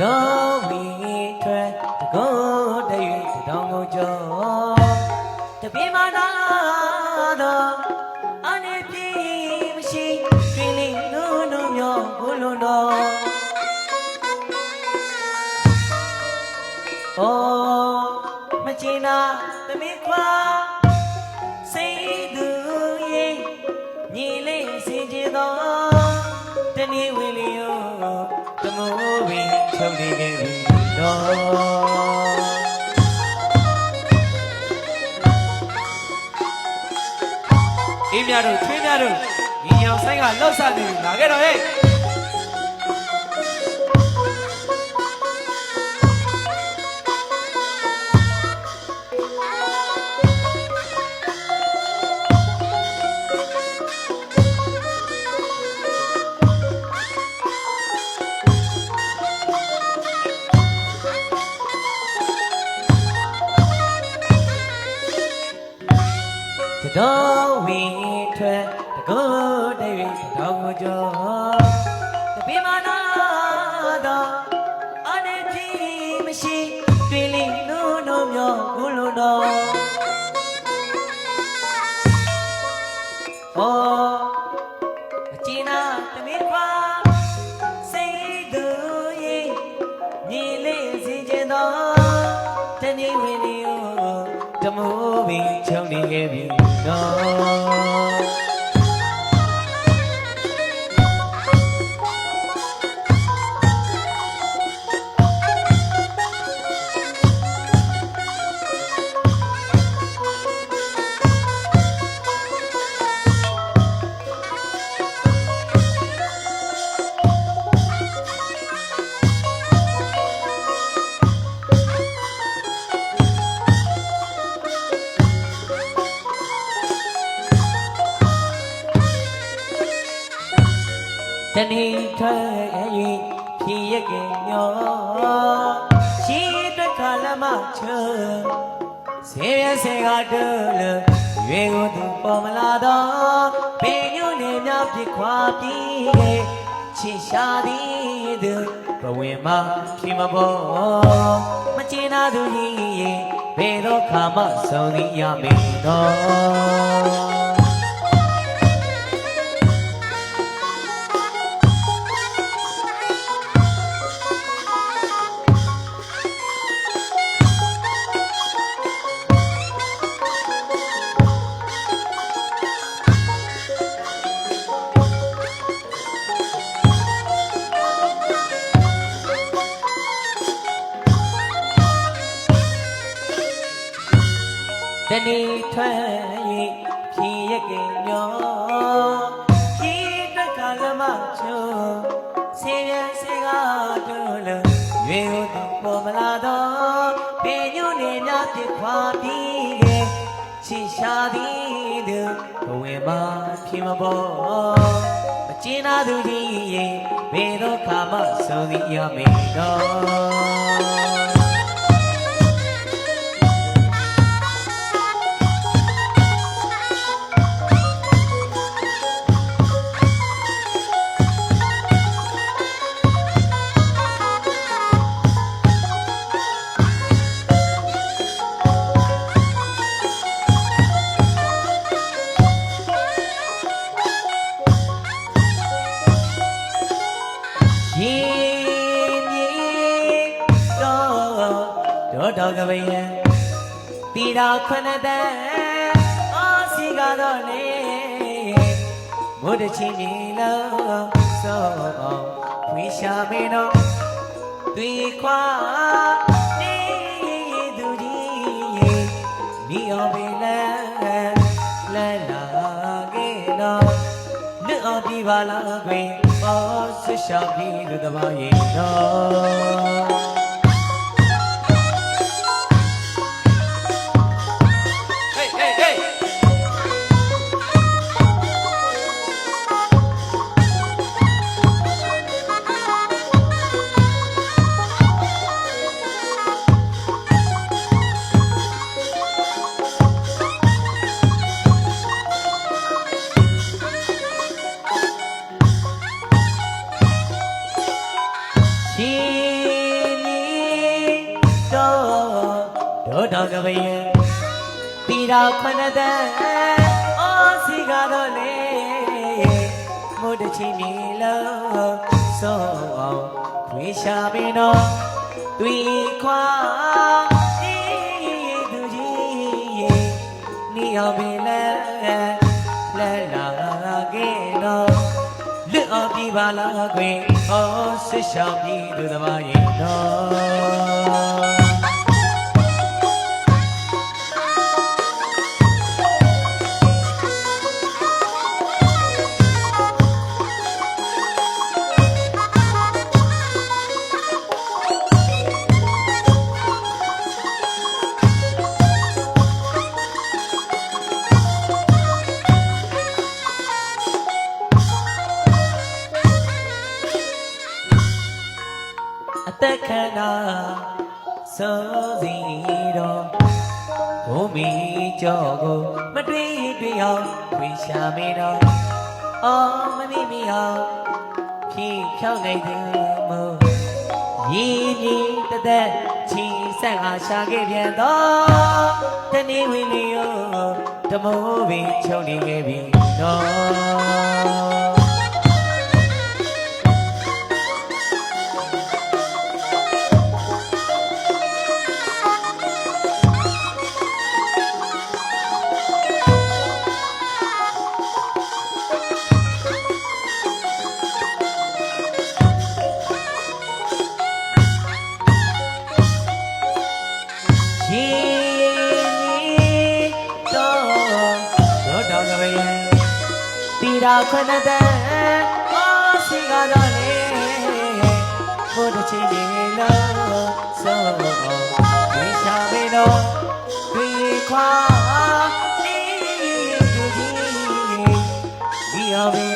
တော်ဝီထွက်တကောတရွေတောင်ကိုကြောတပြင်းမသာတော့အနေပြေမရှိတွင်လေးလုံးလုံးမြောဘုလုံးတော်။အော်မချင်တာသမီးခွာစိတ်သူရဲ့ညီလေးစင်ကြတော်တနည်းဝင်လျောတမိုး ပင်ချုပ်နေခဲ့ပြီတော့အေးမြတို့ထွေးမြတို့ညီအောင်ဆိုင်ကလှောက်ဆနေပြီလာခဲ့တော့ဟဲ့ တတော်ဝီထွက်တကောတရွေတောင်ကိုကျော်တပိမနာတော့အနေဖြီမရှိတွေ့လိနိုးနိုးမြောဘုလိုတော်ဟောအကျဉ်းနာတမင်းခွာစိတ်သူရဲ့ညီလေးစင်ကြတော်တနေ့ဝင်လျောတ မိုးပင်ချုံနေခဲ့ပြီနော် ချေဆေးရဆေကတူလရွေကိုသူပေါ်မလာတော့ပင်ညွနေများပြခွာပြီးခဲ့ချစ်ရှာသည်သူဘဝင်မှာဖြီမပေါ်မချင်သာသူကြီးရဲ့ဘယ်တော့ခါမှဆုံးသည်ရမေတော့ တနေ့ထွက်၍ဖြည်ရကင်ညောဖြည်တက်ကလမချုံဆေးရဆေကတို့လရွေကိုသူပေါ်မလာတော့ပင်ညွနေများပြခွာပြီးခဲ့ချစ်ရှာသည်သူဘဝင်မှာဖြည်မပေါ်မကျင်နာသူကြီးရဲ့ဘယ်တော့ခါမှဆုံးသည်ရမေတော့ ရေမြေတော့တော့တော့ကပယံတီတာခွနဲ့တဲ့အာစီကတော့လေမုဒ္ဒချင်းနေလို့စောအောင်ဝိရှာမေတော့တွေ့ခွာ ပြပါလားခွင်အော်ဆရှာပြီးလူတဘာရဲ့တော့ တီတာခဏတန်အော်စီကတော့လေမုတ်တချီမီလုံးဆုံးအောင်ဝေရှာပင်တော့တွေ့ခွာအေးသူကြီးနီအောင်ပင်လဲလဲလာခဲ့တော့လွတ်အောင်ပြပါလားခွင်အော်ဆစ်ရှောင်ပြီးသူသမားရင်တော့ ခန္ဓာစိုးစီတော့ဘုံမီကြောကိုမတွေ့တွေ့အောင်ဝေရှာမေတော့အော်မမီမီအောင်ဖြီးဖြောင်းနိုင်သူမို့ညီညီတသက်ချီဆက်အားရှာခဲ့ပြန်တော့တနေ့ဝင်လျောတမိုးပင်ချုပ်နေခဲ့ပြီတော့ တီရာခွနဲ့တဲ့အော်စီကတော့လေဘုဒ္ဓချီနေလို့ဆိုတော့ဝိရှာမေတော့ဒီခွာဒီသူကြီးဒီအဝေး